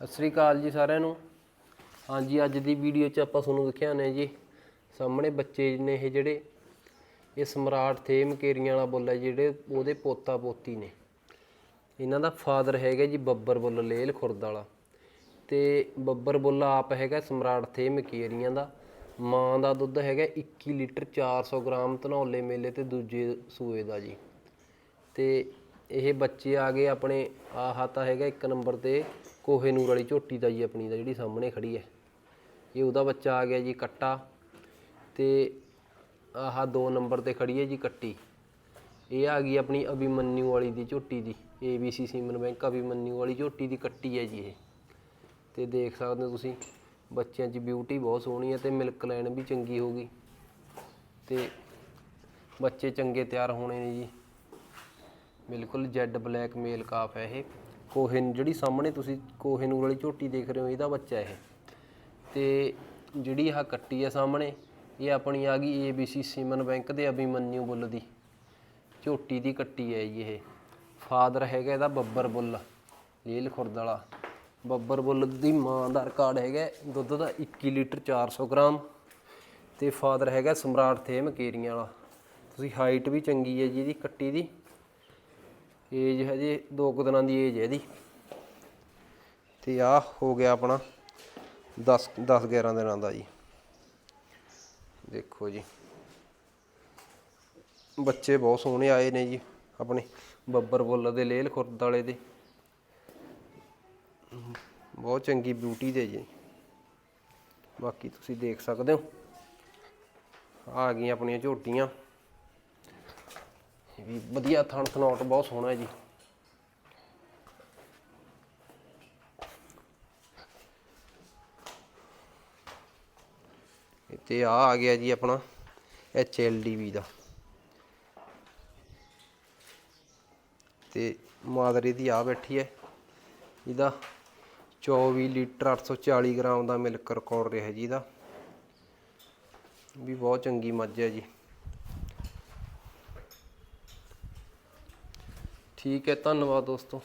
ਸਤਿ ਸ੍ਰੀ ਅਕਾਲ ਜੀ ਸਾਰਿਆਂ ਨੂੰ। ਹਾਂਜੀ, ਅੱਜ ਦੀ ਵੀਡੀਓ 'ਚ ਆਪਾਂ ਤੁਹਾਨੂੰ ਦਿਖਾਉਂਦੇ ਜੀ, ਸਾਹਮਣੇ ਬੱਚੇ ਨੇ ਇਹ ਜਿਹੜੇ, ਇਹ ਸਮਰਾਟ ਥੇ ਮਕੇਰੀਆਂ ਵਾਲਾ ਬੁੱਲ ਹੈ ਜਿਹੜੇ ਉਹਦੇ ਪੋਤਾ ਪੋਤੀ ਨੇ। ਇਹਨਾਂ ਦਾ ਫਾਦਰ ਹੈਗਾ ਜੀ ਬੱਬਰ ਬੁੱਲ, ਲੇਲ ਖੁਰਦ ਵਾਲਾ। ਤੇ ਬੱਬਰ ਬੁੱਲ ਆਪ ਹੈਗਾ ਸਮਰਾਟ ਥੇ ਮਕੇਰੀਆਂ ਦਾ। ਮਾਂ ਦਾ ਦੁੱਧ ਹੈਗਾ 21 ਲੀਟਰ 400 ਗ੍ਰਾਮ ਧਨੌਲੇ ਮੇਲੇ ਤੇ ਦੂਜੇ ਸੂਏ ਦਾ ਜੀ। ਤੇ ਇਹ ਬੱਚੇ ਆ ਗਏ ਆਪਣੇ, ਆਹ ਤਾਂ ਹੈਗਾ ਇੱਕ ਨੰਬਰ ਤੇ ਕੋਹੇ ਨੂਰ ਵਾਲੀ ਝੋਟੀ ਦਾ ਜੀ ਆਪਣੀ ਦਾ ਜਿਹੜੀ ਸਾਹਮਣੇ ਖੜੀ ਹੈ। ਇਹ ਉਹਦਾ ਬੱਚਾ ਆ ਗਿਆ ਜੀ ਕੱਟਾ ਤੇ ਆਹ ਦੋ ਨੰਬਰ ਤੇ ਖੜੀ ਹੈ ਜੀ ਕੱਟੀ। ਇਹ ਆ ਗਈ ਆਪਣੀ ਅਭਿਮਨਿਊ ਵਾਲੀ ਦੀ ਝੋਟੀ ਦੀ। ABC ਸੀਮਨ ਬੈਂਕ ਅਭਿਮਨਿਊ ਵਾਲੀ ਝੋਟੀ ਦੀ ਕੱਟੀ ਹੈ ਜੀ ਇਹ। ਤੇ ਦੇਖ ਸਕਦੇ ਹੋ ਤੁਸੀਂ, ਬੱਚਿਆਂ 'ਚ ਬਿਊਟੀ ਬਹੁਤ ਸੋਹਣੀ ਹੈ ਤੇ ਮਿਲਕ ਲਾਈਨ ਵੀ ਚੰਗੀ ਹੋ ਗਈ। ਤੇ ਬੱਚੇ ਚੰਗੇ ਤਿਆਰ ਹੋਣੇ ਨੇ ਜੀ। ਬਿਲਕੁਲ ਜੈਡ ਬਲੈਕ ਮੇਲ ਕਾਫ ਹੈ ਇਹ। ਕੋਹੇ ਨੂੰ, ਜਿਹੜੀ ਸਾਹਮਣੇ ਤੁਸੀਂ ਕੋਹੇ ਨੂਰ ਵਾਲੀ ਝੋਟੀ ਦੇਖ ਰਹੇ ਹੋ, ਇਹਦਾ ਬੱਚਾ ਇਹ। ਤੇ ਜਿਹੜੀ ਆਹ ਕੱਟੀ ਹੈ ਸਾਹਮਣੇ, ਇਹ ਆਪਣੀ ਆ ਗਈ ABC ਸੀਮਨ ਬੈਂਕ ਦੇ ਅਭਿਮਨਿਊ ਬੁੱਲ ਦੀ। ਝੋਟੀ ਦੀ ਕੱਟੀ ਹੈ ਜੀ ਇਹ। ਫਾਦਰ ਹੈਗਾ ਇਹਦਾ ਬੱਬਰ ਬੁੱਲ ਲੇਲ ਖੁਰਦ ਵਾਲਾ। ਬੱਬਰ ਬੁੱਲ ਦੀ ਮਾਂ ਦਾ ਰਿਕਾਰਡ ਹੈਗਾ, ਦੁੱਧ ਦਾ 21 ਲੀਟਰ 400 ਗ੍ਰਾਮ। ਤੇ ਫਾਦਰ ਹੈਗਾ ਸਮਰਾਟ ਥੇ ਮਕੇਰੀਆਂ ਵਾਲਾ। ਤੁਸੀਂ ਹਾਈਟ ਵੀ ਚੰਗੀ ਹੈ ਜੀ ਇਹਦੀ ਕੱਟੀ ਦੀ। ਏਜ ਹਜੇ 2 ਕੁ ਦਿਨਾਂ ਦੀ ਏਜ ਹੈ ਇਹਦੀ। ਤੇ ਆ ਹੋ ਗਿਆ ਆਪਣਾ 10 10 11 ਦਿਨਾਂ ਦਾ ਜੀ। ਦੇਖੋ ਜੀ। ਬੱਚੇ ਬਹੁਤ ਸੋਹਣੇ ਆਏ ਨੇ ਜੀ, ਆਪਣੇ ਬੱਬਰ ਬੁੱਲ ਦੇ ਲੇਲ ਖੁਰਦ ਵਾਲੇ ਦੇ। ਬਹੁਤ ਚੰਗੀ ਬਿਊਟੀ ਦੇ ਜੀ। ਬਾਕੀ ਤੁਸੀਂ ਦੇਖ ਸਕਦੇ ਹੋ। ਆ ਗਈਆਂ ਆਪਣੀਆਂ ਝੋਟੀਆਂ। ਇਹ ਵੀ ਵਧੀਆ ਥਣ ਥਨੌਟ ਬਹੁਤ ਸੋਹਣਾ ਹੈ ਜੀ। ਇਹ ਤੇ ਆ ਆ ਗਿਆ ਜੀ ਆਪਣਾ HLDV ਦਾ। ਤੇ ਮਾਦਰੇ ਦੀ ਆ ਬੈਠੀ ਹੈ। ਇਹਦਾ 24 ਲੀਟਰ 840 ਗ੍ਰਾਮ ਦਾ ਮਿਲਕ ਰਿਕਾਰਡ ਰਿਹਾ ਜੀ ਇਹਦਾ। ਵੀ ਬਹੁਤ ਚੰਗੀ ਮੱਝ ਹੈ ਜੀ। ਠੀਕ ਹੈ ਧੰਨਵਾਦ ਦੋਸਤੋ।